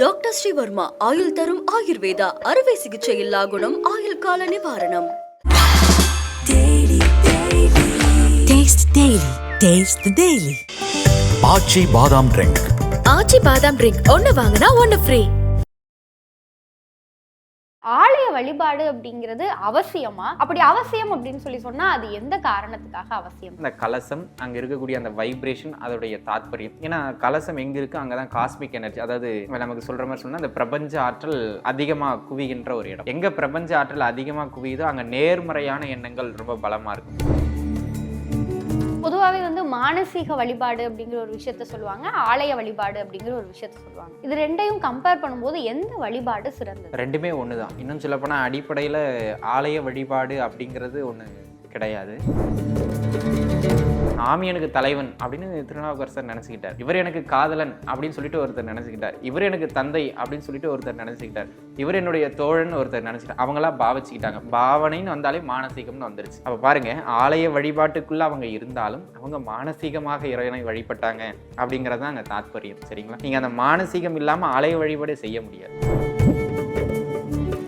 Doctor Sreevarma ஆயுள் தரும் ஆயுர்வேதா அறுவை சிகிச்சை இல்லா குணம் ஆயுள் கால நிவாரணம் Taste Daily. Taste the Daily. ஆச்சி பாதாம் ட்ரிங்க் ஆச்சி பாதாம் ட்ரிங்க் ஒன்னு வாங்கினா ஒன்னு ஃப்ரீ ஆலய வழிபாடு அப்படிங்கிறது அவசியமா? அப்படி அவசியம் அப்படின்னு சொல்லி சொன்னா அது எந்த காரணத்துக்காக அவசியம்? இந்த கலசம் அங்கே இருக்கக்கூடிய அந்த வைப்ரேஷன் அதோடைய தாத்பரியம். ஏன்னா கலசம் எங்கே இருக்கு அங்கே தான் காஸ்மிக் எனர்ஜி அதாவது நமக்கு சொல்ற மாதிரி சொன்னா அந்த பிரபஞ்ச ஆற்றல் அதிகமாக குவிகின்ற ஒரு இடம். எங்கே பிரபஞ்ச ஆற்றல் அதிகமாக குவியுதோ அங்கே நேர்மறையான எண்ணங்கள் ரொம்ப பலமாக இருக்கும். பொதுவாகவே வந்து மானசீக வழிபாடு அப்படிங்கிற ஒரு விஷயத்த சொல்லுவாங்க ஆலய வழிபாடு அப்படிங்கிற ஒரு விஷயத்த சொல்லுவாங்க. இது ரெண்டையும் கம்பேர் பண்ணும்போது எந்த வழிபாடு சிறந்தது? ரெண்டுமே ஒன்று தான் இன்னும் சொல்லப்போனால் அடிப்படையில் ஆலய வழிபாடு அப்படிங்கிறது ஒன்று கிடையாது. சாமி எனக்கு தலைவன் அப்படின்னு திருநாவுக்கரசர் நினச்சிக்கிட்டார். இவர் எனக்கு காதலன் அப்படின்னு சொல்லிட்டு ஒருத்தர் நினச்சிக்கிட்டார். இவர் எனக்கு தந்தை அப்படின்னு சொல்லிட்டு ஒருத்தர் நினச்சிக்கிட்டார். இவர் என்னுடைய தோழன் ஒருத்தர் நினச்சிட்டார் அவங்களாம் பாவிச்சுக்கிட்டாங்க. பாவனைன்னு வந்தாலே மானசீகம்னு வந்துருச்சு. அப்போ பாருங்க ஆலய வழிபாட்டுக்குள்ள அவங்க இருந்தாலும் அவங்க மானசீகமாக இறைவனை வழிபட்டாங்க அப்படிங்கிறது தான் அங்கே தாத்பரியம். சரிங்களா? நீங்கள் அந்த மானசீகம் இல்லாமல் ஆலய வழிபாடு செய்ய முடியாது.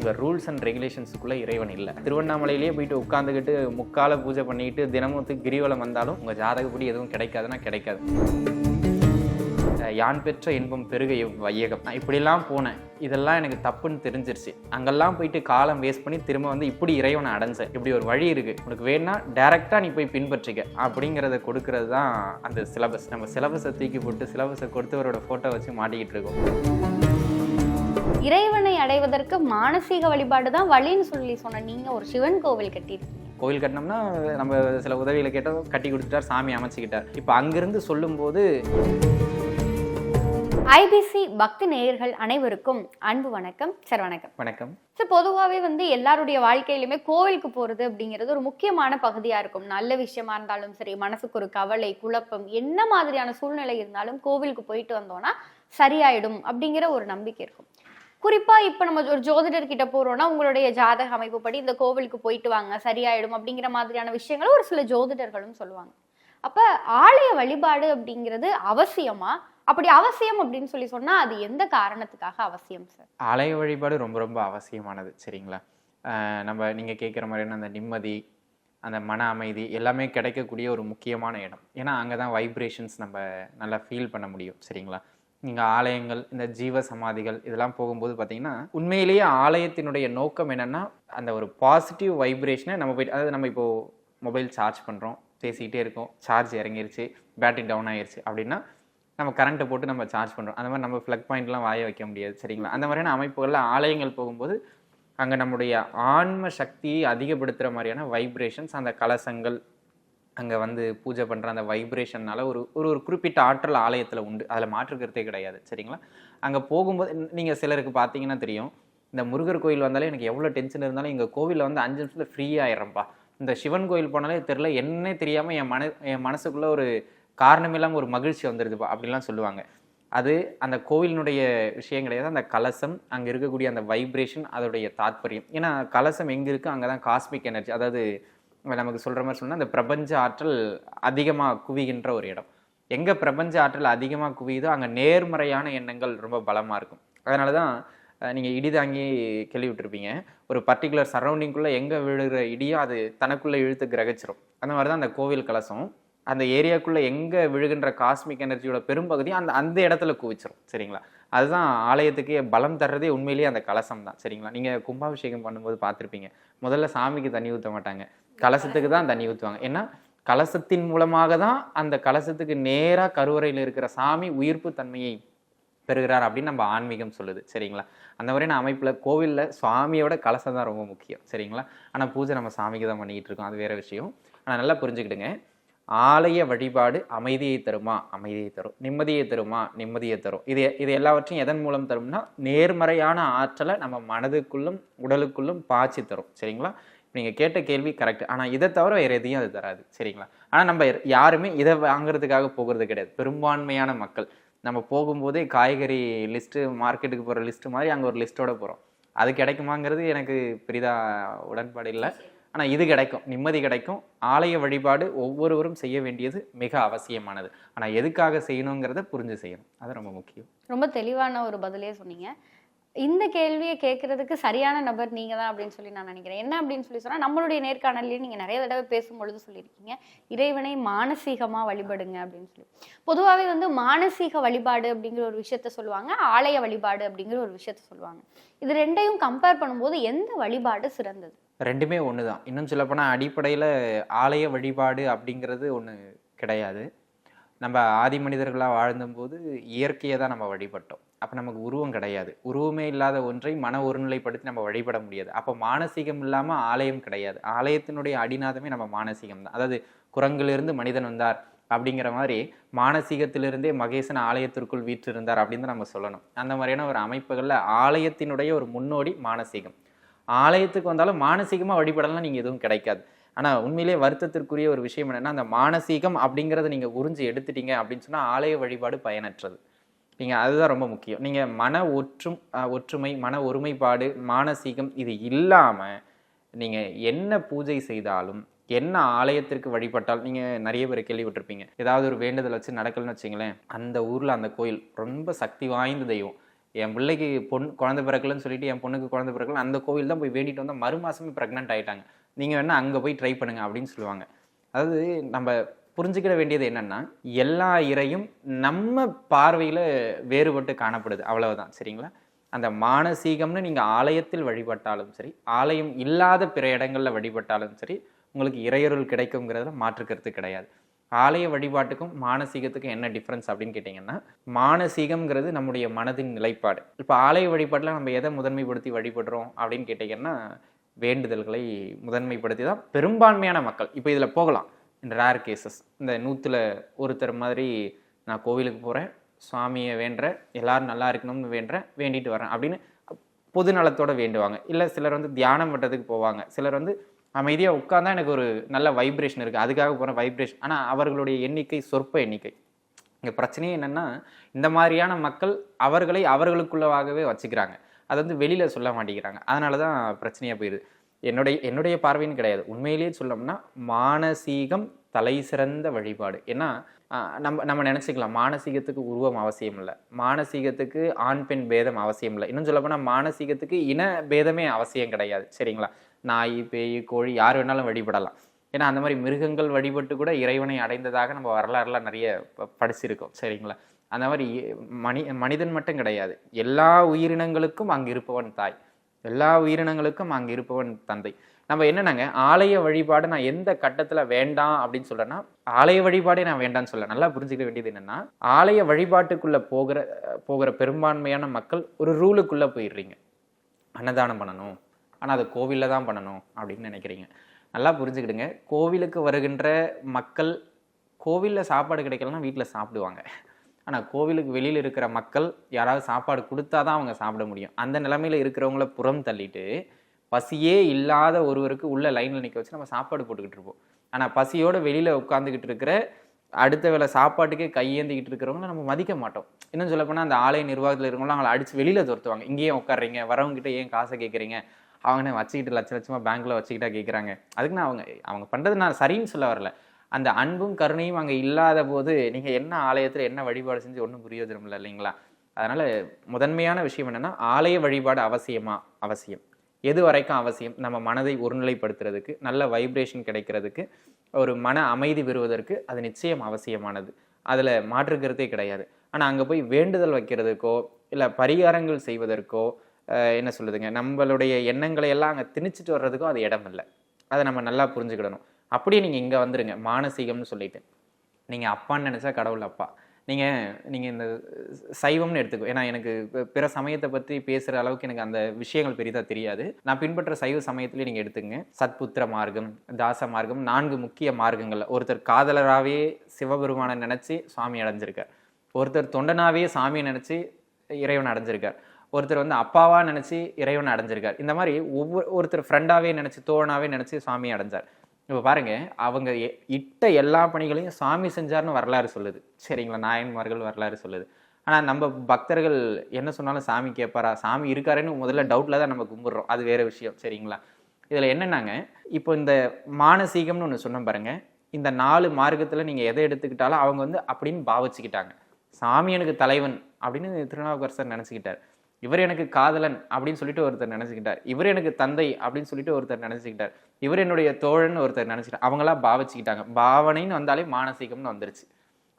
உங்கள் ரூல்ஸ் அண்ட் ரெகுலேஷன்ஸுக்குள்ளே இறைவன் இல்லை. திருவண்ணாமலையிலேயே போயிட்டு உட்காந்துக்கிட்டு முக்கால பூஜை பண்ணிட்டு தினமும் கிரிவலம் வந்தாலும் உங்கள் ஜாதகப்படி எதுவும் கிடைக்காதுன்னா கிடைக்காது. யான் பெற்ற இன்பம் பெருக வையகம். நான் இப்படிலாம் போனேன். இதெல்லாம் எனக்கு தப்புன்னு தெரிஞ்சிருச்சு. அங்கெல்லாம் போயிட்டு காலம் வேஸ்ட் பண்ணி திரும்ப வந்து இப்படி இறைவனை அடைஞ்சேன். இப்படி ஒரு வழி இருக்குது உனக்கு வேணா டேரெக்டாக நீ போய் பின்பற்றிக்க. அப்படிங்கிறத கொடுக்கறது தான் அந்த சிலபஸ் நம்ம சிலபஸை தூக்கி போட்டு சிலபஸை கொடுத்தவரோட ஃபோட்டோ வச்சு மாட்டிக்கிட்டு இருக்கோம். இறைவனை அடைவதற்கு மானசீக வழிபாடு தான் வழின்னு சொல்லி சொன்ன நீங்க ஒரு சிவன் கோவில் கட்டியிருக்கீங்க. கோயில் கட்டினோம்னா நம்ம சில உதவிகளை கேட்டோம். கட்டி கொடுத்துட்டார் சாமி அமைச்சுக்கிட்டார். இப்போ அங்கிருந்து சொல்லும்போது ஐபிசி பக்தி நேயர்கள் அனைவருக்கும் அன்பு வணக்கம் சார் வணக்கம். வணக்கம். ஸோ பொதுவாகவே வந்து எல்லாருடைய வாழ்க்கையிலுமே கோவிலுக்கு போகிறது அப்படிங்கிறது ஒரு முக்கியமான பகுதியாக இருக்கும். நல்ல விஷயமா இருந்தாலும் சரி மனசுக்கு ஒரு கவலை குழப்பம் என்ன மாதிரியான சூழ்நிலை இருந்தாலும் கோவிலுக்கு போயிட்டு வந்தோம்னா சரியாயிடும் அப்படிங்கிற ஒரு நம்பிக்கை இருக்கும். குறிப்பாக இப்போ நம்ம ஒரு ஜோதிடர் கிட்ட போகிறோம்னா உங்களுடைய ஜாதக அமைப்புப்படி இந்த கோவிலுக்கு போயிட்டு வாங்க சரியாயிடும் அப்படிங்கிற மாதிரியான விஷயங்களை ஒரு சில ஜோதிடர்களும் சொல்லுவாங்க. அப்போ ஆலய வழிபாடு அப்படிங்கிறது அவசியமா? அப்படி அவசியம் அப்படின்னு சொல்லி சொன்னா அது எந்த காரணத்துக்காக அவசியம் சார் ஆலய வழிபாடு ரொம்ப ரொம்ப அவசியமானது சரிங்களா? நம்ம நீங்கள் கேட்குற மாதிரியான அந்த நிம்மதி அந்த மன அமைதி எல்லாமே கிடைக்கக்கூடிய ஒரு முக்கியமான இடம். ஏன்னா அங்கே தான் வைப்ரேஷன்ஸ் நம்ம நல்லா ஃபீல் பண்ண முடியும் சரிங்களா? நீங்கள் ஆலயங்கள் இந்த ஜீவ சமாதிகள் இதெல்லாம் போகும்போது பார்த்தீங்கன்னா உண்மையிலேயே ஆலயத்தினுடைய நோக்கம் என்னென்னா அந்த ஒரு பாசிட்டிவ் வைப்ரேஷனை நம்ம போய்ட்டு அதாவது நம்ம இப்போது மொபைல் சார்ஜ் பண்ணுறோம் பேசிக்கிட்டே இருக்கோம் சார்ஜ் இறங்கிருச்சு பேட்டரி டவுன் ஆகிருச்சு அப்படின்னா நம்ம கரண்ட்டை போட்டு நம்ம சார்ஜ் பண்ணுறோம் அந்த மாதிரி நம்ம ப்ளக் பாயிண்ட்லாம் வாய வைக்க முடியாது சரிங்களா? அந்த மாதிரியான அமைப்புகளில் ஆலயங்கள் போகும்போது அங்கே நம்முடைய ஆன்ம சக்தியை அதிகப்படுத்துகிற மாதிரியான வைப்ரேஷன்ஸ் அந்த கலசங்கள் அங்கே வந்து பூஜை பண்ணுற அந்த வைப்ரேஷன்னால ஒரு ஒரு ஒரு குறிப்பிட்ட ஆற்றல் ஆலயத்தில் உண்டு. அதில் மாற்றுக்கிறதே கிடையாது. சரிங்களா? அங்கே போகும்போது நீங்கள் சிலருக்கு பார்த்தீங்கன்னா தெரியும் இந்த முருகர் கோயில் வந்தாலே எனக்கு எவ்வளோ டென்ஷன் இருந்தாலும் எங்கள் கோவிலில் வந்து அஞ்சு நிமிஷத்தில் ஃப்ரீ இந்த சிவன் கோயில் போனாலே தெரில என்னே தெரியாமல் என் மன என் மனசுக்குள்ளே ஒரு காரணமில்லாமல் ஒரு மகிழ்ச்சி வந்துடுதுப்பா அப்படிலாம் சொல்லுவாங்க. அது அந்த கோவிலினுடைய விஷயம் கிடையாது. அந்த கலசம் அங்கே இருக்கக்கூடிய அந்த வைப்ரேஷன் அதோடைய தாத்பரியம். ஏன்னா கலசம் எங்கே இருக்குது அங்கே தான் காஸ்மிக் எனர்ஜி அதாவது நமக்கு சொல்கிற மாதிரி சொன்னால் அந்த பிரபஞ்ச ஆற்றல் அதிகமாக குவிகின்ற ஒரு இடம். எங்கே பிரபஞ்ச ஆற்றல் அதிகமாக குவியுதோ அங்கே நேர்மறையான எண்ணங்கள் ரொம்ப பலமாக இருக்கும். அதனால தான் நீங்கள் இடி தாங்கி கேள்விவிட்டிருப்பீங்க ஒரு பர்டிகுலர் சரௌண்டிங்குள்ளே எங்கே விழுகிற இடியோ அது தனக்குள்ளே இழுத்து கிரகிச்சிரும். அந்த மாதிரி தான் அந்த கோவில் கலசம். அந்த ஏரியாக்குள்ளே எங்கே விழுகின்ற காஸ்மிக் எனர்ஜியோட பெரும்பகுதியும் அந்த அந்த இடத்துல குவிச்சிரும். சரிங்களா? அதுதான் ஆலயத்துக்கே பலம் தர்றதே உண்மையிலேயே அந்த கலசம் தான் சரிங்களா? நீங்கள் கும்பாபிஷேகம் பண்ணும்போது பார்த்துருப்பீங்க. முதல்ல சாமிக்கு தண்ணி ஊற்ற மாட்டாங்க. கலசத்துக்கு தான் தண்ணி ஊற்றுவாங்க ஏன்னா கலசத்தின் மூலமாக தான் அந்த கலசத்துக்கு நேராக கருவறையில் இருக்கிற சாமி உயிர்ப்பு தன்மையை பெறுகிறார் அப்படின்னு நம்ம ஆன்மீகம் சொல்லுது. சரிங்களா? அந்த மாதிரியான அமைப்பில் கோவிலில் சுவாமியோட கலசம் தான் ரொம்ப முக்கியம். சரிங்களா? ஆனால் பூஜை நம்ம சாமிக்கு தான் பண்ணிக்கிட்டு இருக்கோம். அது வேற விஷயம். ஆனால் நல்லா புரிஞ்சுக்கிடுங்க. ஆலய வழிபாடு அமைதியை தருமா? அமைதியை தரும். நிம்மதியை தருமா? நிம்மதியை தரும். இது இது எல்லாவற்றையும் எதன் மூலம் தரும்னா நேர்மறையான ஆற்றலை நம்ம மனதுக்குள்ளும் உடலுக்குள்ளும் பாய்ச்சி தரும். சரிங்களா? நீங்கள் கேட்ட கேள்வி கரெக்ட் ஆனால் இதை தவிர வேறு எதையும் அது தராது. சரிங்களா? ஆனால் நம்ம யாருமே இதை வாங்குறதுக்காக போகிறது கிடையாது. பெரும்பான்மையான மக்கள். நம்ம போகும்போதே காய்கறி லிஸ்ட்டு மார்க்கெட்டுக்கு போகிற லிஸ்ட்டு மாதிரி அங்கே ஒரு லிஸ்ட்டோட போகிறோம் அது கிடைக்குமாங்கிறது எனக்கு பெரிதாக உடன்பாடு இல்லை. ஆனால் இது கிடைக்கும். நிம்மதி கிடைக்கும். ஆலய வழிபாடு ஒவ்வொருவரும் செய்ய வேண்டியது மிக அவசியமானது. ஆனால் எதுக்காக செய்யணுங்கிறத புரிஞ்சு செய்யணும். அது ரொம்ப முக்கியம். ரொம்ப தெளிவான ஒரு பதிலே சொன்னீங்க. இந்த கேள்வியை கேட்கறதுக்கு சரியான நபர் நீங்க தான் அப்படின்னு சொல்லி நான் நினைக்கிறேன். என்ன அப்படின்னு சொல்லி சொன்னா நம்மளுடைய நேர்காணல்லையே நீங்க நிறைய தடவை பேசும்பொழுது சொல்லியிருக்கீங்க இறைவனை மானசீகமா வழிபடுங்க அப்படின்னு சொல்லி. பொதுவாகவே வந்து மானசீக வழிபாடு அப்படிங்கிற ஒரு விஷயத்த சொல்லுவாங்க ஆலய வழிபாடு அப்படிங்கிற ஒரு விஷயத்த சொல்லுவாங்க. இது ரெண்டையும் கம்பேர் பண்ணும்போது எந்த வழிபாடு சிறந்தது? ரெண்டுமே ஒன்று தான் இன்னும் சொல்லப்போனால் அடிப்படையில் ஆலய வழிபாடு அப்படிங்கிறது ஒன்று கிடையாது. நம்ம ஆதி மனிதர்களாக வாழ்ந்தபோது இயற்கையை தான் நம்ம வழிபட்டோம். அப்போ நமக்கு உருவம் கிடையாது. உருவமே இல்லாத ஒன்றை மன ஒருநிலைப்படுத்தி நம்ம வழிபட முடியாது. அப்போ மானசீகம் இல்லாமல் ஆலயம் கிடையாது. ஆலயத்தினுடைய அடிநாதமே நம்ம மானசீகம் தான். அதாவது குரங்கிலிருந்து மனிதன் வந்தார் அப்படிங்கிற மாதிரி மானசீகத்திலிருந்தே மகேசன் ஆலயத்திற்குள் வீற்றிருந்தார் அப்படின்னு தான் நம்ம சொல்லணும். அந்த மாதிரியான ஒரு அமைப்புகளில் ஆலயத்தினுடைய ஒரு முன்னோடி மானசீகம். ஆலயத்துக்கு வந்தாலும் மானசீகமாக வழிபடலாம் நீங்கள் எதுவும் கிடைக்காது. ஆனால் உண்மையிலே வருத்தத்திற்குரிய ஒரு விஷயம் என்னென்னா அந்த மானசீகம் அப்படிங்கிறத நீங்கள் உறிஞ்சு எடுத்துட்டீங்க அப்படின்னு சொன்னால் ஆலய வழிபாடு பயனற்றது. நீங்கள் அதுதான் ரொம்ப முக்கியம். நீங்கள் மன ஒற்றும் ஒற்றுமை மன ஒருமைப்பாடு மானசீகம் இது இல்லாமல் நீங்கள் என்ன பூஜை செய்தாலும் என்ன ஆலயத்திற்கு வழிபட்டால் நீங்கள் நிறைய பேர் கேள்விப்பட்டிருப்பீங்க. ஏதாவது ஒரு வேண்டுதல் வச்சு நடக்கலன்னு வச்சிங்களேன் அந்த ஊரில் அந்த கோயில் ரொம்ப சக்தி வாய்ந்த தெய்வம். என் பிள்ளைக்கு பொன் குழந்தை பிறக்கலன்னு சொல்லிட்டு என் பொண்ணுக்கு குழந்தை பிறக்கல அந்த கோவில் தான் போய் வேண்டிட்டு வந்தால் மறு மாதமே ப்ரெக்னென்ட் ஆயிட்டாங்க. நீங்கள் வேணால் அங்கே போய் ட்ரை பண்ணுங்க அப்படின்னு சொல்லுவாங்க. அதாவது நம்ம புரிஞ்சுக்கிட வேண்டியது என்னன்னா எல்லா இறையும் நம்ம பார்வையில் வேறுபட்டு காணப்படுது. அவ்வளவுதான். சரிங்களா? அந்த மானசீகம்னு நீங்கள் ஆலயத்தில் வழிபட்டாலும் சரி ஆலயம் இல்லாத பிற இடங்களில் வழிபட்டாலும் சரி உங்களுக்கு இறையருள் கிடைக்குங்கிறதுல மாற்று கருத்து கிடையாது. ஆலய வழிபாட்டுக்கும் மானசீகத்துக்கும் என்ன டிஃப்ரென்ஸ் அப்படின்னு கேட்டிங்கன்னா மானசீகம்ங்கிறது நம்முடைய மனதின் நிலைப்பாடு. இப்போ ஆலய வழிபாட்டில் நம்ம எதை முதன்மைப்படுத்தி வழிபடுறோம் அப்படின்னு கேட்டிங்கன்னா வேண்டுதல்களை முதன்மைப்படுத்தி தான் பெரும்பான்மையான மக்கள். இப்போ இதில் போகலாம். இந்த ரேர் கேசஸ் இந்த நூற்றில் ஒருத்தர் மாதிரி நான் கோவிலுக்கு போகிறேன் சுவாமியை வேண்டுறேன் எல்லோரும் நல்லா இருக்கணும்னு வேண்டுறேன் வேண்டிட்டு வரேன் அப்படின்னு பொது நலத்தோடு வேண்டுவாங்க. இல்லை சிலர் வந்து தியானம் பண்ணுறதுக்கு போவாங்க. சிலர் வந்து அமைதியாக உட்காந்தா எனக்கு ஒரு நல்ல வைப்ரேஷன் இருக்குது அதுக்காக போகிற வைப்ரேஷன் ஆனால் அவர்களுடைய எண்ணிக்கை சொற்ப எண்ணிக்கை. இங்கே பிரச்சனையே என்னென்னா இந்த மாதிரியான மக்கள் அவர்களை அவர்களுக்குள்ளவாகவே வச்சுக்கிறாங்க. அதை வந்து வெளியில் சொல்ல மாட்டேங்கிறாங்க. அதனால தான் பிரச்சனையாக போயிடுது என்னுடைய என்னுடைய பார்வைன்னு கிடையாது. உண்மையிலேயே சொல்லணும்னா மானசீகம் தலை சிறந்த வழிபாடு. ஏன்னா நம்ம நம்ம நினச்சிக்கலாம் மானசீகத்துக்கு உருவம் அவசியம் இல்லை. மானசீகத்துக்கு ஆண் பெண் பேதம் அவசியம் இல்லை. இன்னும் சொல்லப்போனால் மானசீகத்துக்கு இன பேதமே அவசியம் கிடையாது. சரிங்களா? நாய் பேய் கோழி யார் வேணாலும் வழிபடலாம். ஏன்னா அந்த மாதிரி மிருகங்கள் வழிபட்டு கூட இறைவனை அடைந்ததாக நம்ம வரலாறுலாம் நிறைய ப- படிச்சிருக்கோம். சரிங்களா? அந்த மாதிரி மனி மனிதன் மட்டும் கிடையாது. எல்லா உயிரினங்களுக்கும் அங்கே இருப்பவன் தாய். எல்லா உயிரினங்களுக்கும் அங்கே இருப்பவன் தந்தை. நம்ம என்னென்னாங்க? ஆலய வழிபாடு நான் எந்த கட்டத்தில் வேண்டாம் அப்படின்னு சொல்கிறேன்னா ஆலய வழிபாடே நான் வேண்டாம்னு சொல்ல நல்லா புரிஞ்சுக்க வேண்டியது என்னென்னா ஆலய வழிபாட்டுக்குள்ளே போகிற போகிற பெரும்பான்மையான மக்கள் ஒரு ரூலுக்குள்ளே போயிடுறீங்க. அன்னதானம் பண்ணணும். ஆனால் அது கோவிலில் தான் பண்ணணும் அப்படின்னு நினைக்கிறீங்க. நல்லா புரிஞ்சுக்கிடுங்க. கோவிலுக்கு வருகின்ற மக்கள் கோவிலில் சாப்பாடு கிடைக்கலன்னா வீட்டில் சாப்பிடுவாங்க. ஆனால் கோவிலுக்கு வெளியில் இருக்கிற மக்கள் யாராவது சாப்பாடு கொடுத்தா தான் அவங்க சாப்பிட முடியும். அந்த நிலமையில் இருக்கிறவங்கள புறம் தள்ளிட்டு பசியே இல்லாத ஒருவருக்கு உள்ள லைனில் நிற்க வச்சு நம்ம சாப்பாடு போட்டுக்கிட்டு இருப்போம். ஆனால் பசியோடு வெளியில் உட்காந்துக்கிட்டு இருக்கிற அடுத்த வேளை சாப்பாட்டுக்கே கையேந்திக்கிட்டு இருக்கிறவங்கள நம்ம மதிக்க மாட்டோம். இன்னும் சொல்லப்போனால் அந்த ஆலய நிர்வாகத்தில் இருக்கிறவங்க அவங்கள அடித்து வெளியில் துரத்துவாங்க. இங்கேயே உட்காடுறீங்க வரவங்ககிட்ட ஏன் காசை கேட்குறீங்க அவங்க வச்சுக்கிட்டு லட்ச லட்சமாக பேங்க்கில் வச்சுக்கிட்டா கேட்குறாங்க அதுக்கு நான் அவங்க அவங்க பண்ணுறது நான் சரின்னு சொல்ல வரல. அந்த அன்பும் கருணையும் அங்கே இல்லாத போது நீங்கள் என்ன ஆலயத்தில் என்ன வழிபாடு செஞ்சு ஒன்றும் பிரயோஜனம் இல்லை இல்லைங்களா? அதனால் முதன்மையான விஷயம் என்னென்னா ஆலய வழிபாடு அவசியமா? அவசியம். எது வரைக்கும் அவசியம்? நம்ம மனதை ஒருநிலைப்படுத்துறதுக்கு நல்ல வைப்ரேஷன் கிடைக்கிறதுக்கு ஒரு மன அமைதி பெறுவதற்கு அது நிச்சயம் அவசியமானது. அதில் மாற்றுக்கிறதே கிடையாது. ஆனால் அங்கே போய் வேண்டுதல் வைக்கிறதுக்கோ இல்லை பரிகாரங்கள் செய்வதற்கோ என்ன சொல்லுதுங்க நம்மளுடைய எண்ணங்களை எல்லாம் அங்கே திணிச்சிட்டு வர்றதுக்கோ அது இடம் இல்லை அதை நம்ம நல்லா புரிஞ்சுக்கிடணும். அப்படியே நீங்கள் இங்கே வந்துடுங்க மானசீகம்னு சொல்லிட்டு. நீங்கள் அப்பான்னு நினச்சா கடவுள் அப்பா. நீங்கள் நீங்கள் இந்த சைவம்னு எடுத்துக்கோ. ஏன்னா எனக்கு பிற சமயத்தை பற்றி பேசுகிற அளவுக்கு எனக்கு அந்த விஷயங்கள் பெரிதாக தெரியாது. நான் பின்பற்ற சைவ சமயத்திலே நீங்கள் எடுத்துங்க சத்புத்திர மார்க்கம் தாச மார்க்கம் நான்கு முக்கிய மார்க்கங்கள் ஒருத்தர் காதலராகவே சிவபெருமானை நினச்சி சுவாமி அடைஞ்சிருக்கார். ஒருத்தர் தொண்டனாவே சாமியை நினச்சி இறைவன் அடைஞ்சிருக்கார். ஒருத்தர் வந்து அப்பாவாக நினச்சி இறைவன் அடைஞ்சிருக்கார். இந்த மாதிரி ஒவ்வொரு ஒருத்தர் ஃப்ரெண்டாகவே நினச்சி தோழனாகவே நினச்சி சாமி அடைஞ்சார். இப்போ பாருங்க அவங்க எ- இட்ட எல்லா பணிகளையும் சாமி செஞ்சார்னு வரலாறு சொல்லுது. சரிங்களா நாயன்மார்கள் வரலாறு சொல்லுது. ஆனால் நம்ம பக்தர்கள் என்ன சொன்னாலும் சாமி கேட்பாரா சாமி இருக்காருன்னு முதல்ல டவுட்டில் தான் நம்ம கும்பிட்றோம். அது வேறு விஷயம். சரிங்களா? இதில் என்னென்னாங்க இப்போ இந்த மானசீகம்னு ஒன்று சொன்னோம் பாருங்க. இந்த நாலு மார்க்கத்தில் நீங்கள் எதை எடுத்துக்கிட்டாலும் அவங்க வந்து அப்படின்னு பாவிச்சுக்கிட்டாங்க. சாமி எனக்கு தலைவன் அப்படின்னு திருநாவுக்கரசர் நினச்சிக்கிட்டார். இவர் எனக்கு காதலன் அப்படின்னு சொல்லிட்டு ஒருத்தர் நினச்சிக்கிட்டார். இவர் எனக்கு தந்தை அப்படின்னு சொல்லிட்டு ஒருத்தர் நினச்சிக்கிட்டார். இவர் என்னுடைய தோழன் ஒருத்தர் நினச்சிக்கிட்டார். அவங்களா பாவிச்சுக்கிட்டாங்க. பாவனைன்னு வந்தாலே மானசீகம்னு வந்துருச்சு.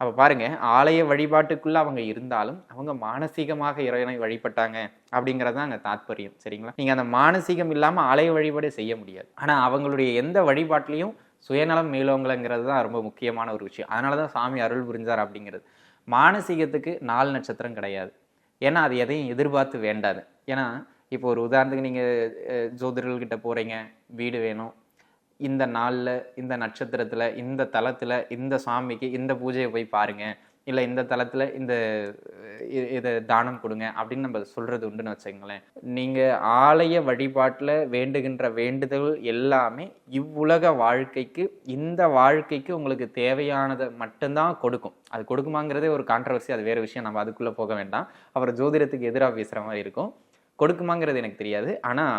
அப்போ பாருங்க ஆலய வழிபாட்டுக்குள்ளே அவங்க இருந்தாலும் அவங்க மானசீகமாக இறைவனை வழிபட்டாங்க அப்படிங்கிறது தான் அங்கே தாத்பரியம் சரிங்களா? நீங்கள் அந்த மானசீகம் இல்லாமல் ஆலய வழிபாடு செய்ய முடியாது. ஆனால் அவங்களுடைய எந்த வழிபாட்டிலையும் சுயநலம் மேலோங்கலங்கிறது தான் ரொம்ப முக்கியமான ஒரு விஷயம். அதனால தான் சாமி அருள் புரிஞ்சார் அப்படிங்கிறது. மானசீகத்துக்கு நாலு நட்சத்திரம் கிடையாது. ஏன்னா அது எதையும் எதிர்பார்த்து வேண்டாது. ஏன்னா இப்போ ஒரு உதாரணத்துக்கு நீங்கள் ஜோதிடர்கள்கிட்ட போகிறீங்க வீடு வேணும். இந்த நாளில் இந்த நட்சத்திரத்தில் இந்த தலத்தில் இந்த சாமிக்கு இந்த பூஜையை போய் பாருங்கள் இல்லை இந்த தளத்தில் இந்த இதை தானம் கொடுங்க அப்படின்னு நம்ம சொல்கிறது உண்டுன்னு வச்சுக்கங்களேன். நீங்கள் ஆலய வழிபாட்டில் வேண்டுகின்ற வேண்டுதல் எல்லாமே இவ்வுலக வாழ்க்கைக்கு இந்த வாழ்க்கைக்கு உங்களுக்கு தேவையானதை மட்டும்தான் கொடுக்கும். அது கொடுக்குமாங்கிறதே ஒரு கான்ட்ரவர்சி அது வேறு விஷயம். நம்ம அதுக்குள்ளே போக வேண்டாம். அவர் ஜோதிடத்துக்கு எதிராக பேசுகிற மாதிரி இருக்கும். கொடுக்குமாங்கிறது எனக்கு தெரியாது. ஆனால்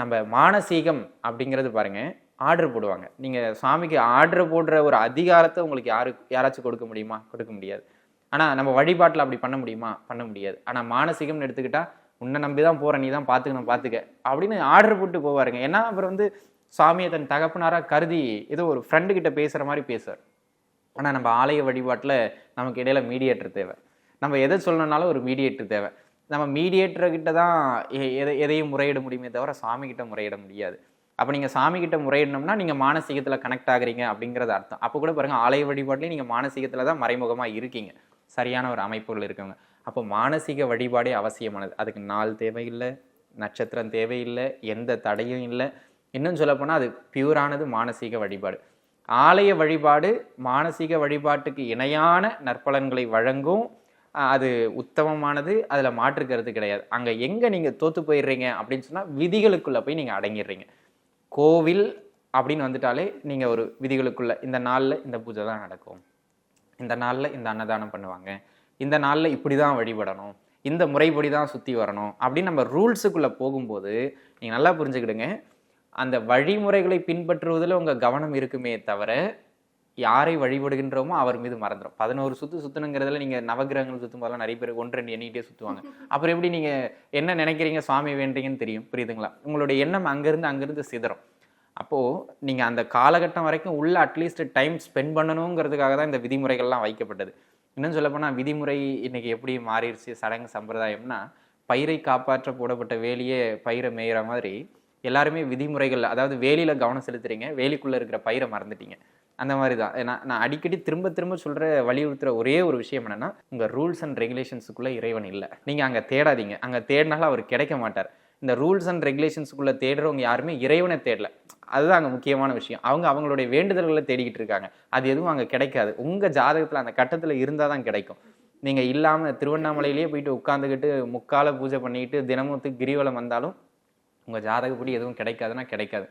நம்ம மானசீகம் அப்படிங்கிறது பாருங்கள் ஆர்டர் போடுவாங்க. நீங்கள் சாமிக்கு ஆர்டர் போடுற ஒரு அதிகாரத்தை உங்களுக்கு யாரு யாராச்சும் கொடுக்க முடியுமா? கொடுக்க முடியாது. ஆனால் நம்ம வழிபாட்டில் அப்படி பண்ண முடியுமா? பண்ண முடியாது. ஆனால் மானசீகம்னு எடுத்துக்கிட்டால் உன்னை நம்பி தான் போகிற நீ தான் பார்த்துக்கணும் பார்த்துக்க அப்படின்னு ஆர்டர் போட்டு போவாருங்க. ஏன்னா அவர் வந்து சாமியை தன் தகப்பனாராக கருதி ஏதோ ஒரு ஃப்ரெண்டு கிட்ட பேசுகிற மாதிரி பேசுவார். ஆனால் நம்ம ஆலய வழிபாட்டில் நமக்கு இடையில மீடியேட்டர் தேவை. நம்ம எதை சொல்லணும்னாலும் ஒரு மீடியேட்டர் தேவை. நம்ம மீடியேட்டர்கிட்ட தான் எ- எதை எதையும் முறையிட முடியுமே தவிர சாமி கிட்ட முறையிட முடியாது. அப்போ நீங்கள் சாமி கிட்ட முறையிடணும்னா நீங்கள் மானசீகத்தில் கனெக்ட் ஆகுறீங்க அப்படிங்கிறது அர்த்தம். அப்போ கூட பாருங்கள் ஆலய வழிபாட்லேயும் நீங்கள் மானசீகத்தில் தான் மறைமுகமாக இருக்கீங்க. சரியான ஒரு அமைப்புகள் இருக்கவங்க. அப்போ மானசீக வழிபாடே அவசியமானது. அதுக்கு நாள் தேவையில்லை நட்சத்திரம் தேவையில்லை எந்த தடையும் இல்லை. இன்னும் சொல்லப்போனால் அது பியூரானது மானசீக வழிபாடு. ஆலய வழிபாடு மானசீக வழிபாட்டுக்கு இணையான நற்பலன்களை வழங்கும் அது உத்தமமானது. அதில் மாற்றுக்கிறது கிடையாது. அங்கே எங்கே நீங்கள் தோற்று போயிடுறீங்க அப்படின்னு சொன்னால் விதிகளுக்குள்ளே போய் நீங்கள் அடங்கிடுறீங்க. கோவில் அப்படின்னு வந்துட்டாலே நீங்கள் ஒரு விதிகளுக்குள்ள இந்த நாளில் இந்த பூஜை தான் நடக்கும். இந்த நாளில் இந்த அன்னதானம் பண்ணுவாங்க. இந்த நாளில் இப்படி தான் வழிபடணும். இந்த முறைப்படி தான் சுற்றி வரணும் அப்படின்னு நம்ம ரூல்ஸுக்குள்ளே போகும்போது நீங்கள் நல்லா புரிஞ்சுக்கிடுங்க. அந்த வழிமுறைகளை பின்பற்றுவதில் உங்கள் கவனம் இருக்குமே தவிர யாரை வழிபடுகின்றோமோ அவர் மீது மறந்துடும் பதினோரு சுத்து சுத்தணுங்கிறதுல நீங்கள் நவகிரகங்கள் சுற்றும் போதெல்லாம் நிறைய பேர் ஒன்று ரெண்டு எண்ணிக்கிட்டே சுற்றுவாங்க அப்புறம் எப்படி நீங்கள் என்ன நினைக்கிறீங்க சுவாமி வேண்டீங்கன்னு தெரியும். புரியுதுங்களா? உங்களுடைய எண்ணம் அங்கேருந்து அங்கேருந்து சிதறும். அப்போது நீங்கள் அந்த காலகட்டம் வரைக்கும் உள்ள அட்லீஸ்ட் டைம் ஸ்பெண்ட் பண்ணணுங்கிறதுக்காக தான் இந்த விதிமுறைகள்லாம் வைக்கப்பட்டது. இன்னும் சொல்லப்போனால் விதிமுறை இன்றைக்கி எப்படி மாறிடுச்சு? சடங்கு சம்பிரதாயம்னா பயிரை காப்பாற்ற போடப்பட்ட வேலியே பயிரை மேயிற மாதிரி எல்லாருமே விதிமுறைகள் அதாவது வேலியில கவனம் செலுத்துறீங்க வேலிக்குள்ளே இருக்கிற பயிரை மறந்துட்டீங்க. அந்த மாதிரி தான். நான் நான் அடிக்கடி திரும்ப திரும்ப சொல்கிற வலியுறுத்துகிற ஒரே ஒரு விஷயம் என்னென்னா உங்கள் ரூல்ஸ் அண்ட் ரெகுலேஷன்ஸுக்குள்ளே இறைவன் இல்லை. நீங்கள் அங்கே தேடாதீங்க. அங்கே தேடினாலும் அவர் கிடைக்க மாட்டார். இந்த ரூல்ஸ் அண்ட் ரெகுலேஷன்ஸுக்குள்ளே தேடுறவங்க யாருமே இறைவனை தேடல. அதுதான் அங்கே முக்கியமான விஷயம். அவங்க அவங்களுடைய வேண்டுதல்களை தேடிக்கிட்டு இருக்காங்க. அது எதுவும் அங்கே கிடைக்காது. உங்கள் ஜாதகத்தில் அந்த கட்டத்தில் இருந்தால் தான் கிடைக்கும். நீங்கள் இல்லாமல் திருவண்ணாமலையிலேயே போயிட்டு உட்காந்துக்கிட்டு முக்கால பூஜை பண்ணிக்கிட்டு தினமும் கிரிவலம் வந்தாலும் உங்கள் ஜாதகப்படி எதுவும் கிடைக்காதுன்னா கிடைக்காது.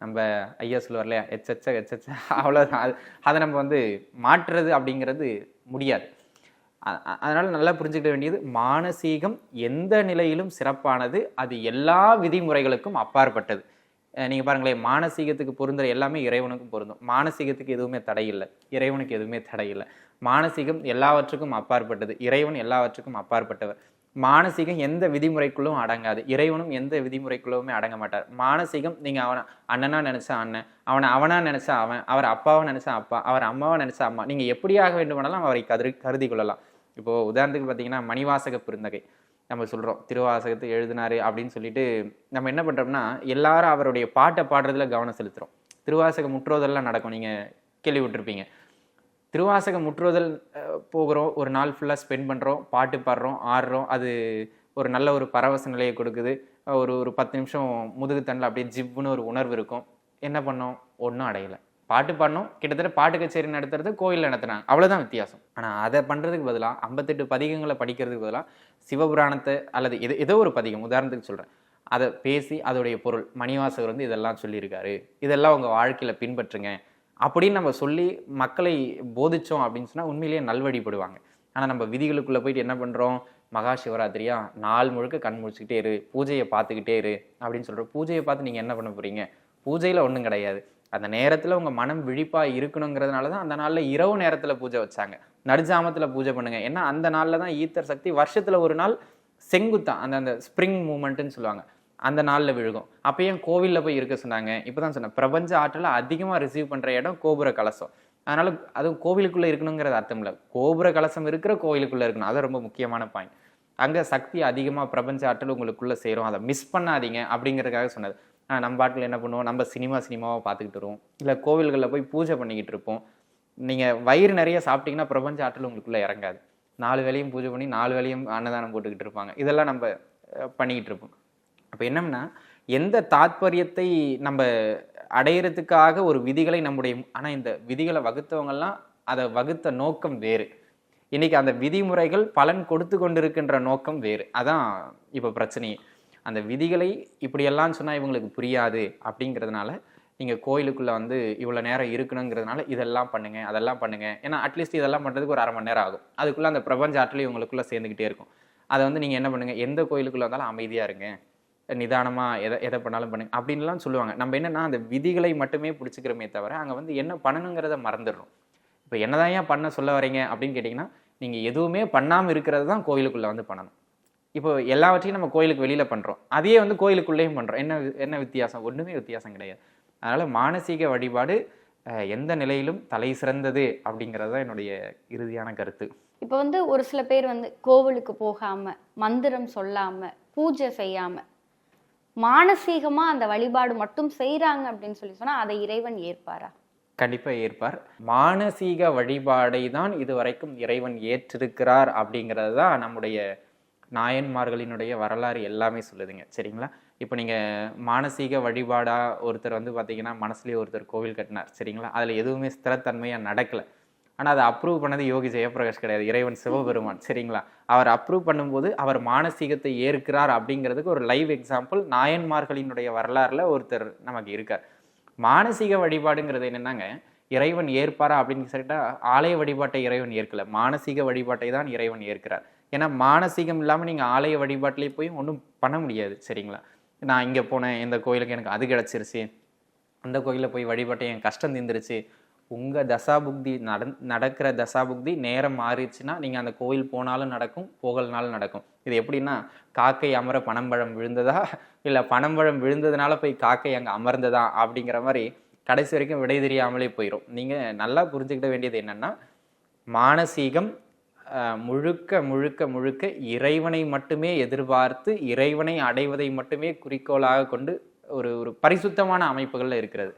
நம்ம ஐஎஸ்ல சொல்லுவார் இல்லையா? எச்சச்ச எச்சச்ச. அவ்வளோதான் அது அதை நம்ம வந்து மாற்றுறது அப்படிங்கிறது முடியாது. அதனால் நல்லா புரிஞ்சுக்கிட வேண்டியது மானசீகம் எந்த நிலையிலும் சிறப்பானது அது எல்லா விதிமுறைகளுக்கும் அப்பாற்பட்டது. நீங்கள் பாருங்களேன் மானசீகத்துக்கு பொருந்துற எல்லாமே இறைவனுக்கும் பொருந்தும். மானசீகத்துக்கு எதுவுமே தடையில்லை இறைவனுக்கு எதுவுமே தடையில்லை மானசீகம் எல்லாவற்றுக்கும் அப்பாற்பட்டது. இறைவன் எல்லாவற்றுக்கும் அப்பாற்பட்டவர். மானசீகம் எந்த விதிமுறைக்குள்ளும் அடங்காது. இறைவனும் எந்த விதிமுறைக்குள்ளவுமே அடங்க மாட்டார். மானசீகம் நீங்கள் அவனை அண்ணனா நினச்சா அண்ணன் அவனை அவனா நினச்சா அவன் அவர் அப்பாவை நினச்சா அப்பா அவர் அம்மாவை நினச்சா அம்மா நீங்கள் எப்படியாக வேண்டுமானாலும் அவரை கருதி கருதி கொள்ளலாம். இப்போது உதாரணத்துக்கு பார்த்தீங்கன்னா மணிவாசக பெருந்தகை நம்ம சொல்கிறோம் திருவாசகத்தை எழுதினாரு அப்படின்னு சொல்லிட்டு நம்ம என்ன பண்ணுறோம்னா எல்லாரும் அவருடைய பாட்டை பாடுறதுல கவனம் செலுத்துகிறோம் திருவாசக முற்றோதெல்லாம் நடக்கும். நீங்கள் கேள்விப்பட்டிருப்பீங்க. திருவாசகம் முற்றுவதல் போகிறோம். ஒரு நாள் ஃபுல்லாக ஸ்பெண்ட் பண்ணுறோம் பாட்டு பாடுறோம் ஆடுறோம். அது ஒரு நல்ல ஒரு பரவச நிலையை கொடுக்குது. ஒரு ஒரு பத்து நிமிஷம் முதுகு தண்டில் அப்படியே ஜிப்னு ஒரு உணர்வு இருக்கும். என்ன பண்ணோம்? ஒன்றும் அடையலை. பாட்டு பாடணும். கிட்டத்தட்ட பாட்டு கச்சேரி நடத்துறது கோயில் நடத்துனாங்க. அவ்வளோதான் வித்தியாசம். ஆனால் அதை பண்ணுறதுக்கு பதிலாக ஐம்பத்தெட்டு பதிகங்களை படிக்கிறதுக்கு பதிலாக சிவபுராணத்தை அல்லது எது ஏதோ ஒரு பதிகம் உதாரணத்துக்கு சொல்கிறேன் அதை பேசி அதோடைய பொருள் மணிவாசகர் வந்து இதெல்லாம் சொல்லியிருக்காரு. இதெல்லாம் உங்கள் வாழ்க்கையில் பின்பற்றுங்க. அப்படின்னு நம்ம சொல்லி மக்களை போதிச்சோம் அப்படின்னு சொன்னால் உண்மையிலேயே நல்வழிப்படுவாங்க ஆனால் நம்ம விதிகளுக்குள்ளே போயிட்டு என்ன பண்ணுறோம் மகா சிவராத்திரியா? நாள் முழுக்க கண் முழிச்சுக்கிட்டே இரு. பூஜையை பார்த்துக்கிட்டே இரு அப்படின்னு சொல்கிறோம் பூஜையை பார்த்து நீங்கள் என்ன பண்ண போகிறீங்க பூஜையில் ஒன்றும் கிடையாது. அந்த நேரத்தில் உங்கள் மனம் விழிப்பாக இருக்கணுங்கிறதுனால தான் அந்த நாளில் இரவு நேரத்தில் பூஜை வச்சாங்க. நடுஜாமத்தில் பூஜை பண்ணுங்க. ஏன்னா அந்த நாளில் தான் ஈத்தர் சக்தி வருஷத்தில் ஒரு நாள் செங்குத்தான். அந்த அந்த ஸ்ப்ரிங் மூமெண்ட்டுன்னு சொல்லுவாங்க. அந்த நாளில் விழுகும். அப்போ ஏன் கோவிலில் போய் இருக்க சொன்னாங்க. இப்போ தான் சொன்னேன். பிரபஞ்ச ஆற்றலை அதிகமாக ரிசீவ் பண்ணுற இடம் கோபுர கலசம். அதனால் அதுவும் கோவிலுக்குள்ளே இருக்கணுங்கிறது அர்த்தம் இல்லை. கோபுர கலசம் இருக்கிற கோவிலுக்குள்ளே இருக்கணும். அது ரொம்ப முக்கியமான பாயிண்ட் அங்கே சக்தி அதிகமாக பிரபஞ்ச ஆற்றல் உங்களுக்குள்ளே சேரும். அதை மிஸ் பண்ணாதீங்க அப்படிங்கிறதுக்காக சொன்னது. நம்ம பாட்டில் என்ன பண்ணுவோம்? நம்ம சினிமா சினிமாவை பார்த்துக்கிட்டு வருவோம். இல்லை கோவில்களில் போய் பூஜை பண்ணிக்கிட்டு இருப்போம். நீங்கள் வயிறு நிறைய சாப்பிட்டீங்கன்னா பிரபஞ்ச ஆற்றல் உங்களுக்குள்ளே இறங்காது. நாலு வேளையும் பூஜை பண்ணி நாலு வேளையும் அன்னதானம் போட்டுக்கிட்டு இருப்பாங்க. இதெல்லாம் நம்ம பண்ணிக்கிட்டு இருப்போம். அப்போ என்னம்னா எந்த தாத்பரியத்தை நம்ம அடையிறதுக்காக ஒரு விதிகளை நம்முடைய ஆனால் இந்த விதிகளை வகுத்தவங்கெல்லாம் அதை வகுத்த நோக்கம் வேறு. இன்றைக்கி அந்த விதிமுறைகள் பலன் கொடுத்து கொண்டிருக்கின்ற நோக்கம் வேறு. அதான் இப்போ பிரச்சனையே அந்த விதிகளை இப்படியெல்லாம் சொன்னால் இவங்களுக்கு புரியாது அப்படிங்கிறதுனால நீங்கள் கோயிலுக்குள்ளே வந்து இவ்வளோ நேரம் இருக்கணுங்கிறதுனால இதெல்லாம் பண்ணுங்க அதெல்லாம் பண்ணுங்க. ஏன்னா அட்லீஸ்ட் இதெல்லாம் பண்ணுறதுக்கு ஒரு அரை மணி நேரம் ஆகும். அதுக்குள்ளே அந்த பிரபஞ்ச ஆற்றல் இவங்களுக்குள்ளே சேர்ந்துக்கிட்டே இருக்கும். அதை வந்து நீங்கள் என்ன பண்ணுங்கள் எந்த கோயிலுக்குள்ளே வந்தாலும் அமைதியாக இருங்க. நிதானமாக எதை எதை பண்ணாலும் பண்ணுங்க அப்படின்லாம் சொல்லுவாங்க. நம்ம என்னன்னா அந்த விதிகளை மட்டுமே பிடிச்சிக்கிறோமே தவிர அங்கே வந்து என்ன பண்ணணுங்கிறத மறந்துடுறோம். இப்போ என்னதான் ஏன் பண்ண சொல்ல வரீங்க அப்படின்னு கேட்டிங்கன்னா நீங்கள் எதுவுமே பண்ணாமல் இருக்கிறது தான் கோயிலுக்குள்ளே வந்து பண்ணணும். இப்போ எல்லாவற்றையும் நம்ம கோயிலுக்கு வெளியில் பண்ணுறோம் அதையே வந்து கோயிலுக்குள்ளேயும் பண்ணுறோம் என்ன என்ன வித்தியாசம்? ஒன்றுமே வித்தியாசம் கிடையாது. அதனால் மானசீக வழிபாடு எந்த நிலையிலும் தலை சிறந்தது அப்படிங்கிறது தான் என்னுடைய இறுதியான கருத்து. இப்போ வந்து ஒரு சில பேர் வந்து கோவிலுக்கு போகாமல் மந்திரம் சொல்லாமல் பூஜை செய்யாமல் மானசீகமாக அந்த வழிபாடு மட்டும் செய்கிறாங்க அப்படின்னு சொல்லி சொன்னால் அதை இறைவன் ஏற்பாரா? கண்டிப்பாக ஏற்பார். மானசீக வழிபாடை தான் இதுவரைக்கும் இறைவன் ஏற்றிருக்கிறார் அப்படிங்கிறது தான் நம்முடைய நாயன்மார்களினுடைய வரலாறு எல்லாமே சொல்லுதுங்க. சரிங்களா? இப்போ நீங்கள் மானசீக வழிபாடாக ஒருத்தர் வந்து பார்த்தீங்கன்னா மனசுலேயே ஒருத்தர் கோவில் கட்டினார். சரிங்களா? அதில் எதுவுமே ஸ்திரத்தன்மையாக நடக்கலை. ஆனால் அதை அப்ரூவ் பண்ணது யோகி ஜெயபிரகாஷ் கிடையாது. இறைவன் சிவபெருமான். சரிங்களா? அவர் அப்ரூவ் பண்ணும்போது அவர் மானசீகத்தை ஏற்கிறார் அப்படிங்கிறதுக்கு ஒரு லைவ் எக்ஸாம்பிள் நாயன்மார்களினுடைய வரலாறுல ஒருத்தர் நமக்கு இருக்கார். மானசீக வழிபாடுங்கிறது என்னென்னாங்க? இறைவன் ஏற்பாரா அப்படின்னு சொல்லிட்டா ஆலய வழிபாட்டை இறைவன் ஏற்கல. மானசீக வழிபாட்டை தான் இறைவன் ஏற்கிறார். ஏன்னா மானசீகம் இல்லாமல் நீங்கள் ஆலய வழிபாட்டிலே போய் ஒன்றும் பண்ண முடியாது. சரிங்களா? நான் இங்கே போனேன் இந்த கோயிலுக்கு எனக்கு அது கிடச்சிருச்சு. அந்த கோயிலில் போய் வழிபட்டேன் என் கஷ்டம் தீந்துருச்சு உங்கள் தசாபுக்தி நட நடக்கிற தசாபுக்தி நேரம் மாறிடுச்சுன்னா நீங்கள் அந்த கோயில் போனாலும் நடக்கும் போகலனாலும் நடக்கும். இது எப்படின்னா காக்கை அமர பனம்பழம் விழுந்ததா இல்லை பனம்பழம் விழுந்ததுனால போய் காக்கை அங்கே அமர்ந்ததா அப்படிங்கிற மாதிரி கடைசி வரைக்கும் விடை தெரியாமலே போயிடும் நீங்கள் நல்லா புரிஞ்சுக்கிட வேண்டியது என்னென்னா மானசீகம் முழுக்க முழுக்க முழுக்க இறைவனை மட்டுமே எதிர்பார்த்து இறைவனை அடைவதை மட்டுமே குறிக்கோளாக கொண்டு ஒரு ஒரு பரிசுத்தமான அமைப்புகளில் இருக்கிறது.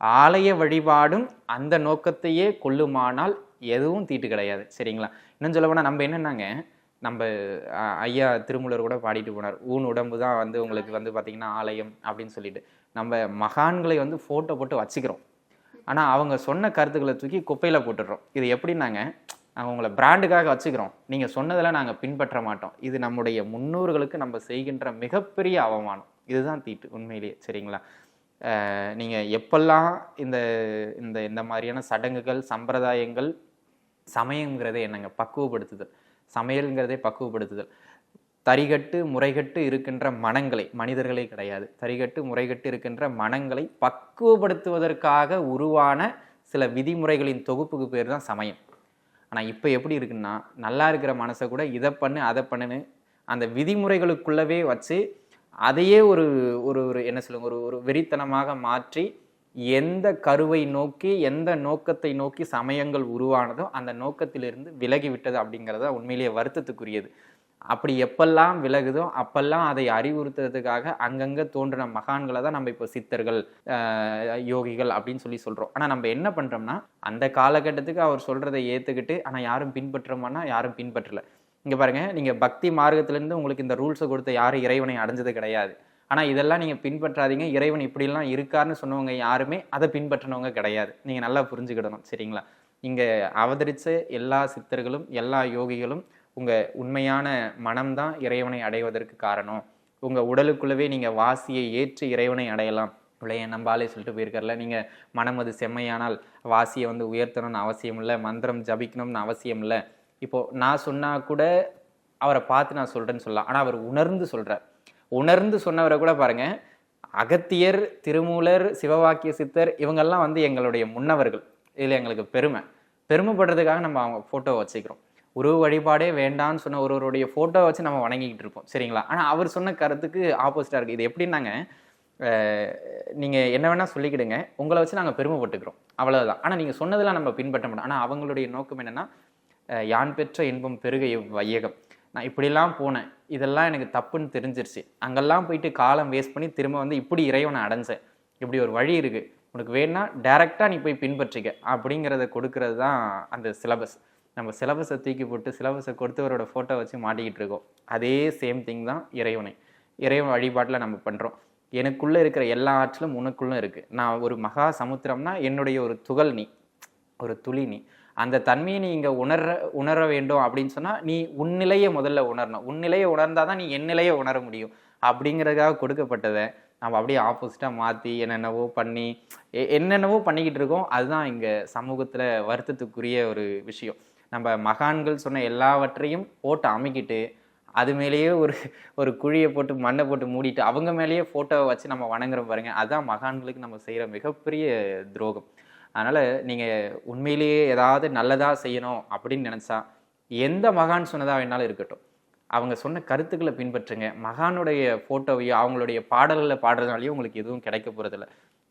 ஆலய வழிபாடும் அந்த நோக்கத்தையே கொள்ளுமானால் எதுவும் தீட்டு கிடையாது. சரிங்களா? இன்னும் சொல்ல போனால் நம்ம என்னென்னாங்க? நம்ம ஐயா திருமூலர் கூட பாடிட்டு போனார். ஊன் உடம்பு தான் வந்து உங்களுக்கு வந்து பார்த்திங்கன்னா ஆலயம் அப்படின்னு சொல்லிட்டு. நம்ம மகான்களை வந்து ஃபோட்டோ போட்டு வச்சுக்கிறோம். ஆனால் அவங்க சொன்ன கருத்துக்களை தூக்கி குப்பையில் போட்டுடுறோம். இது எப்படின்னாங்க? நாங்கள் உங்களை பிராண்டுக்காக வச்சுக்கிறோம். நீங்கள் சொன்னதெல்லாம் நாங்கள் பின்பற்ற மாட்டோம். இது நம்முடைய முன்னோர்களுக்கு நம்ம செய்கின்ற மிகப்பெரிய அவமானம். இதுதான் தீட்டு உண்மையிலேயே. சரிங்களா? நீங்கள் எப்பெல்லாம் இந்த இந்த இந்த மாதிரியான சடங்குகள் சம்பிரதாயங்கள் சமயங்கிறதே என்னங்க பக்குவப்படுத்துதல். சமையல்ங்கிறதே பக்குவப்படுத்துதல். தரிகட்டு முறைகட்டு இருக்கின்ற மனங்களை மனிதர்களே கிடையாது. தரிகட்டு முறைகட்டு இருக்கின்ற மனங்களை பக்குவப்படுத்துவதற்காக உருவான சில விதிமுறைகளின் தொகுப்புக்கு பேர் தான் சமயம். ஆனால் இப்போ எப்படி இருக்குன்னா நல்லா இருக்கிற மனசை கூட இதை பண்ணு அதை பண்ணுன்னு அந்த விதிமுறைகளுக்குள்ளவே வச்சு அதையே ஒரு ஒரு ஒரு என்ன சொல்லுங்க ஒரு ஒரு வெறித்தனமாக மாற்றி எந்த கருவை நோக்கி எந்த நோக்கத்தை நோக்கி சமயங்கள் உருவானதோ அந்த நோக்கத்திலிருந்து விலகி விட்டது அப்படிங்கிறது தான் உண்மையிலேயே வருத்தத்துக்குரியது. அப்படி எப்பெல்லாம் விலகுதோ அப்பெல்லாம் அதை அறிவுறுத்துறதுக்காக அங்கங்கே தோன்றின மகான்களை தான் நம்ம இப்போ சித்தர்கள் யோகிகள் அப்படின்னு சொல்லி சொல்கிறோம் ஆனால் நம்ம என்ன பண்ணுறோம்னா அந்த காலகட்டத்துக்கு அவர் சொல்கிறத ஏற்றுக்கிட்டு ஆனால் யாரும் பின்பற்றோமானா யாரும் பின்பற்றல. இங்கே பாருங்கள் நீங்கள் பக்தி மார்க்கத்திலேருந்து உங்களுக்கு இந்த ரூல்ஸை கொடுத்த யாரும் இறைவனை அடைஞ்சது கிடையாது. ஆனால் இதெல்லாம் நீங்கள் பின்பற்றாதீங்க. இறைவன் இப்படிலாம் இருக்காருன்னு சொன்னவங்க யாருமே அதை பின்பற்றினவங்க கிடையாது. நீங்கள் நல்லா புரிஞ்சுக்கிடணும் சரிங்களா? இங்கே அவதரித்த எல்லா சித்தர்களும் எல்லா யோகிகளும் உங்கள் உண்மையான மனம்தான் இறைவனை அடைவதற்கு காரணம். உங்கள் உடலுக்குள்ளவே நீங்கள் வாசியை ஏற்று இறைவனை அடையலாம். இவ்வளைய நம்பாலே சொல்லிட்டு போயிருக்கார்ல நீங்கள் மனம் அது செம்மையானால் வாசியை வந்து உயர்த்தணும்னு அவசியம் இல்லை மந்திரம் ஜபிக்கணும்னு அவசியம் இல்லை. இப்போ நான் சொன்னா கூட அவரை பார்த்து நான் சொல்றேன்னு சொல்லலாம். ஆனா அவர் உணர்ந்து சொல்றார். உணர்ந்து சொன்னவரை கூட பாருங்க அகத்தியர் திருமூலர் சிவவாக்கிய சித்தர் இவங்கெல்லாம் வந்து எங்களுடைய முன்னவர்கள். இதுல எங்களுக்கு பெருமை. பெருமைப்படுறதுக்காக நம்ம அவங்க ஃபோட்டோ வச்சுக்கிறோம். உருவ வழிபாடே வேண்டான்னு சொன்ன ஒருவருடைய ஃபோட்டோ வச்சு நம்ம வணங்கிக்கிட்டு இருப்போம். சரிங்களா? ஆனால் அவர் சொன்ன கருத்துக்கு ஆப்போசிட்டாக இருக்குது இது எப்படின்னாங்க நீங்கள் என்ன வேணால் சொல்லிக்கிடுங்க. உங்களை வச்சு நாங்கள் பெருமைப்பட்டுக்கிறோம். அவ்வளோதான் ஆனால் நீங்கள் சொன்னதெல்லாம் நம்ம பின்பற்ற மாட்டோம். ஆனால் அவங்களுடைய நோக்கம் என்னென்னா யான் பெற்ற இன்பம் பெருக வையகம். நான் இப்படிலாம் போனேன். இதெல்லாம் எனக்கு தப்புன்னு தெரிஞ்சிருச்சு. அங்கெல்லாம் போயிட்டு காலம் வேஸ்ட் பண்ணி திரும்ப வந்து இப்படி இறைவனை அடைஞ்சேன். இப்படி ஒரு வழி இருக்குது உனக்கு வேணா டைரெக்டாக நீ போய் பின்பற்றிக்க. அப்படிங்கிறத கொடுக்கறது தான் அந்த சிலபஸ் நம்ம சிலபஸை தூக்கி போட்டு சிலபஸை கொடுத்தவரோட ஃபோட்டோ வச்சு மாட்டிக்கிட்டு இருக்கோம். அதே சேம் திங் தான் இறைவனை. இறைவன் வழிபாட்டில் நம்ம பண்ணுறோம் எனக்குள்ளே இருக்கிற எல்லா ஆற்றலும் உனக்குள்ளும் இருக்குது நான் ஒரு மகா சமுத்திரம்னா என்னுடைய ஒரு துகள் நீ. ஒரு துளி நீ. அந்த தன்மையை நீ இங்கே உணர உணர வேண்டும் அப்படின்னு சொன்னால் நீ உன் நிலையை முதல்ல உணரணும். உன் நிலையை தான் நீ என்னிலையை உணர முடியும். அப்படிங்கிறதுக்காக கொடுக்கப்பட்டதை நம்ம அப்படியே ஆப்போசிட்டாக மாற்றி என்னென்னவோ பண்ணி எ- என்னென்னவோ பண்ணிக்கிட்டு இருக்கோம். அதுதான் இங்கே சமூகத்தில் வருத்தத்துக்குரிய ஒரு விஷயம். நம்ம மகான்கள் சொன்ன எல்லாவற்றையும் போட்டு அமைக்கிட்டு அது மேலேயே ஒரு ஒரு குழியை போட்டு மண்ணை போட்டு மூடிட்டு அவங்க மேலேயே ஃபோட்டோவை வச்சு நம்ம வணங்குறோம் பாருங்க. அதுதான் மகான்களுக்கு நம்ம செய்கிற மிகப்பெரிய துரோகம். அதனால் நீங்கள் உண்மையிலேயே ஏதாவது நல்லதாக செய்யணும் அப்படின்னு நினச்சா எந்த மகான் சொன்னதாக வேணாலும் இருக்கட்டும். அவங்க சொன்ன கருத்துக்களை பின்பற்றுங்க. மகானுடைய ஃபோட்டோவையோ அவங்களுடைய பாடல்களை பாடுறதுனாலையும் உங்களுக்கு எதுவும் கிடைக்க போகிறதில்ல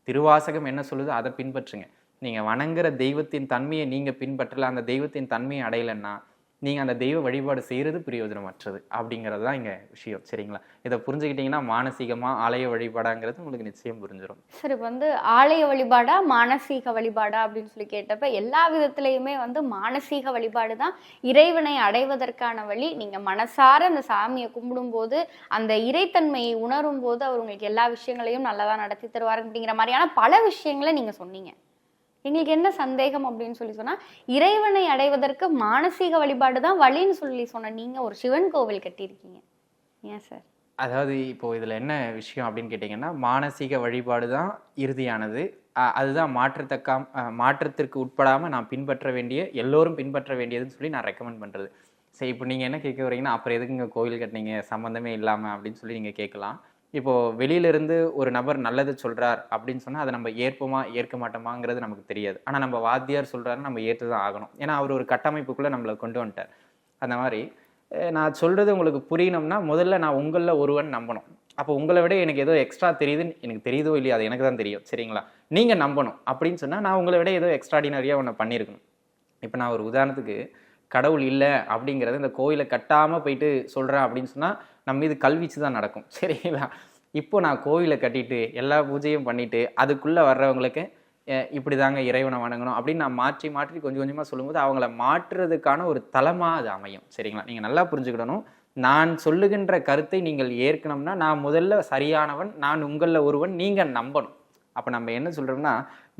திருவாசகம் என்ன சொல்லுதோ அதை பின்பற்றுங்க. நீங்கள் வணங்குற தெய்வத்தின் தன்மையை நீங்கள் பின்பற்றல அந்த தெய்வத்தின் தன்மையை அடையலைன்னா நீங்கள் அந்த தெய்வ வழிபாடு செய்கிறது பிரயோஜனமற்றது அப்படிங்கிறது தான் இங்கே விஷயம் சரிங்களா? இதை புரிஞ்சுக்கிட்டிங்கன்னா மானசீகமாக ஆலய வழிபாடாங்கிறது உங்களுக்கு நிச்சயம் புரிஞ்சிடும் சார் இப்போ வந்து ஆலய வழிபாடா மானசீக வழிபாடா அப்படின்னு சொல்லி கேட்டப்ப எல்லா விதத்துலையுமே வந்து மானசீக வழிபாடு தான் இறைவனை அடைவதற்கான வழி. நீங்கள் மனசார அந்த சாமியை கும்பிடும்போது அந்த இறைத்தன்மையை உணரும் போது அவர் உங்களுக்கு எல்லா விஷயங்களையும் நல்லதாக நடத்தி தருவார் அப்படிங்கிற மாதிரியான பல விஷயங்களை நீங்கள் சொன்னீங்க. எங்களுக்கு என்ன சந்தேகம் அப்படின்னு சொல்லி சொன்னா இறைவனை அடைவதற்கு மானசீக வழிபாடு தான் வழின்னு சொல்லி சொன்ன நீங்க ஒரு சிவன் கோவில் கட்டியிருக்கீங்க. ஏன் சார்? அதாவது இப்போ இதில் என்ன விஷயம் அப்படின்னு கேட்டிங்கன்னா மானசீக வழிபாடு தான் இறுதியானது அதுதான் மாற்றத்தக்கா மாற்றத்திற்கு உட்படாமல் நான் பின்பற்ற வேண்டிய எல்லோரும் பின்பற்ற வேண்டியதுன்னு சொல்லி நான் ரெக்கமெண்ட் பண்ணுறது சரி இப்போ நீங்கள் என்ன கேட்க வரீங்கன்னா அப்புறம் எதுக்குங்க கோவில் கட்டினீங்க? சம்மந்தமே இல்லாமல் அப்படின்னு சொல்லி நீங்கள் கேட்கலாம். இப்போது வெளியிலிருந்து ஒரு நபர் நல்லது சொல்கிறார் அப்படின்னு சொன்னால் அதை நம்ம ஏற்போமா ஏற்க மாட்டோமாங்கிறது நமக்கு தெரியாது. ஆனால் நம்ம வாத்தியார் சொல்கிறாரு நம்ம ஏற்று தான் ஆகணும். ஏன்னா அவர் ஒரு கட்டமைப்புக்குள்ளே நம்மளை கொண்டு வந்துட்டார். அந்த மாதிரி நான் சொல்கிறது உங்களுக்கு புரியணும்னா முதல்ல நான் உங்களில் ஒருவன் நம்பணும். அப்போ உங்களை விட எனக்கு ஏதோ எக்ஸ்ட்ரா தெரியுதுன்னு எனக்கு தெரியுதோ இல்லையா அது எனக்கு தான் தெரியும். சரிங்களா? நீங்கள் நம்பணும் அப்படின்னு சொன்னால் நான் உங்களை விட ஏதோ எக்ஸ்ட்ராடினரியாக ஒன்று பண்ணியிருக்கணும். இப்போ நான் ஒரு உதாரணத்துக்கு கடவுள் இல்லை அப்படிங்கிறத இந்த கோயிலை கட்டாமல் போயிட்டு சொல்கிறேன் அப்படின்னு சொன்னால் நம்ம மீது கல்வீச்சு தான் நடக்கும். சரிங்களா? இப்போ நான் கோயிலை கட்டிட்டு எல்லா பூஜையும் பண்ணிட்டு அதுக்குள்ளே வர்றவங்களுக்கு இப்படி தாங்க இறைவனை வணங்கணும். அப்படின்னு நான் மாற்றி மாற்றி கொஞ்சம் கொஞ்சமாக சொல்லும்போது அவங்கள மாற்றுறதுக்கான ஒரு தளமாக அது அமையும். சரிங்களா? நீங்கள் நல்லா புரிஞ்சுக்கிடணும். நான் சொல்லுகின்ற கருத்தை நீங்கள் ஏற்கனம்னா நான் முதல்ல சரியானவன் நான் உங்களில் ஒருவன் நீங்கள் நம்பணும். அப்போ நம்ம என்ன சொல்கிறோம்னா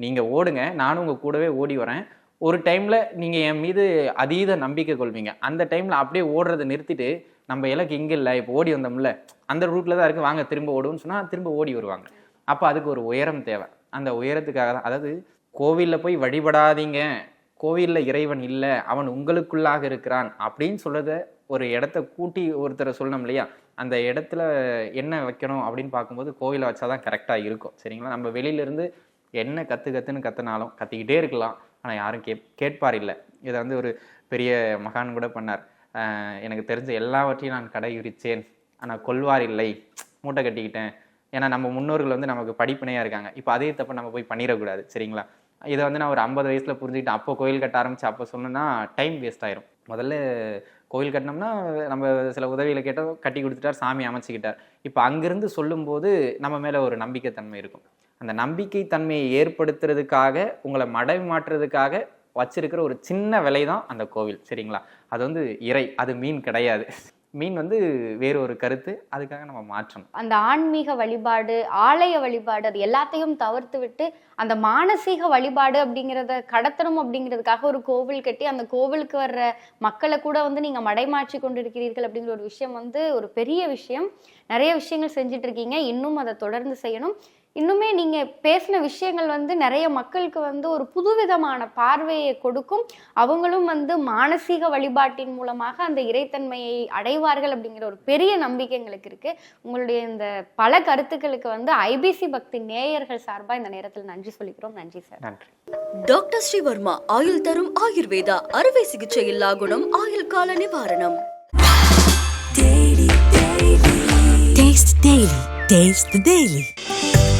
நீங்கள் ஓடுங்க நானும் உங்கள் கூடவே ஓடி வரேன். ஒரு டைமில் நீங்கள் என் மீது அதீத நம்பிக்கை கொள்வீங்க. அந்த டைமில் அப்படியே ஓடுறதை நிறுத்திட்டு நம்ம இலக்கு இங்கே இல்லை இப்போ ஓடி வந்தோம்ல அந்த ரூட்டில் தான் இருக்குது வாங்க திரும்ப ஓடுவோம்னு சொன்னால் திரும்ப ஓடி வருவாங்க. அப்போ அதுக்கு ஒரு உயரம் தேவை. அந்த உயரத்துக்காக தான் அதாவது கோவிலில் போய் வழிபடாதீங்க. கோவிலில் இறைவன் இல்லை அவன் உங்களுக்குள்ளாக இருக்கிறான் அப்படின்னு சொல்கிறத ஒரு இடத்த கூட்டி ஒருத்தரை சொல்லணும் இல்லையா? அந்த இடத்துல என்ன வைக்கணும் அப்படின்னு பார்க்கும்போது கோவிலை வச்சாதான் கரெக்டாக இருக்கும். சரிங்களா? நம்ம வெளியிலேருந்து என்ன கற்று கற்றுன்னு கற்றுனாலும் கத்திக்கிட்டே இருக்கலாம். ஆனால் யாரும் கே கேட்பார் இல்லை. இதை வந்து ஒரு பெரிய மகான் கூட பண்ணார். எனக்கு தெரிஞ்ச எல்லாவற்றையும் நான் கடையுரிச்சேன் ஆனால் கொல்வார் இல்லை. மூட்டை கட்டிக்கிட்டேன். ஏன்னா நம்ம முன்னோர்கள் வந்து நமக்கு படிப்பினையாக இருக்காங்க. இப்போ அதே தப்பை நம்ம போய் பண்ணிடக்கூடாது சரிங்களா? இதை வந்து நான் ஒரு ஐம்பது வயசில் புரிஞ்சுக்கிட்டு அப்போ கோயில் கட்ட ஆரம்பிச்சு அப்போ சொன்னேன்னா டைம் வேஸ்ட் ஆயிரும். முதல்ல கோயில் கட்டினோம்னா நம்ம சில உதவிகளை கேட்டோம் கட்டி கொடுத்துட்டார் சாமி அமைச்சிக்கிட்டார். இப்போ அங்கிருந்து சொல்லும்போது நம்ம மேலே ஒரு நம்பிக்கை தன்மை இருக்கும். அந்த நம்பிக்கை தன்மையை ஏற்படுத்துறதுக்காக உங்களை மடை மாற்றுறதுக்காக வச்சிருக்கிற ஒரு சின்ன விலை தான் அந்த கோவில் சரிங்களா? அது வந்து இறை அது மீன் கிடையாது. மீன் வந்து வேறு ஒரு கருத்து அதுக்காக நம்ம மாற்றணும். அந்த ஆன்மீக வழிபாடு ஆலய வழிபாடு அது எல்லாத்தையும் தவிர்த்து விட்டு அந்த மானசீக வழிபாடு அப்படிங்கிறத கடத்தணும் அப்படிங்கிறதுக்காக ஒரு கோவில் கட்டி அந்த கோவிலுக்கு வர்ற மக்களை கூட வந்து நீங்கள் மடைமாற்றி கொண்டிருக்கிறீர்கள் அப்படிங்கிற ஒரு விஷயம் வந்து ஒரு பெரிய விஷயம். நிறைய விஷயங்கள் செஞ்சுட்டு இருக்கீங்க. இன்னும் அதை தொடர்ந்து செய்யணும். இன்னுமே நீங்க பேசின விஷயங்கள் வந்து நிறைய மக்களுக்கு வந்து ஒரு புதுவிதமான பார்வையை கொடுக்கும். அவங்களும் வந்து மானசீக வழிபாட்டின் மூலமாக அந்த இறைத்தன்மையை அடைவார்கள் அப்படிங்கிற ஒரு பெரிய நம்பிக்கை எங்களுக்கு இருக்கு. உங்களுடைய இந்த பல கருத்துக்களுக்கு வந்து ஐபிசி பக்தி நேயர்கள் சார்பா இந்த நேரத்தில் நன்றி சொல்லிக்கிறோம். நன்றி சார். நன்றி. டாக்டர் ஸ்ரீவர்மா ஆயுள் தரும் ஆயுர்வேதா அறுவை சிகிச்சை இல்லா குணம் ஆயுள் கால நிவாரணம். Taste Daily. Taste the Daily.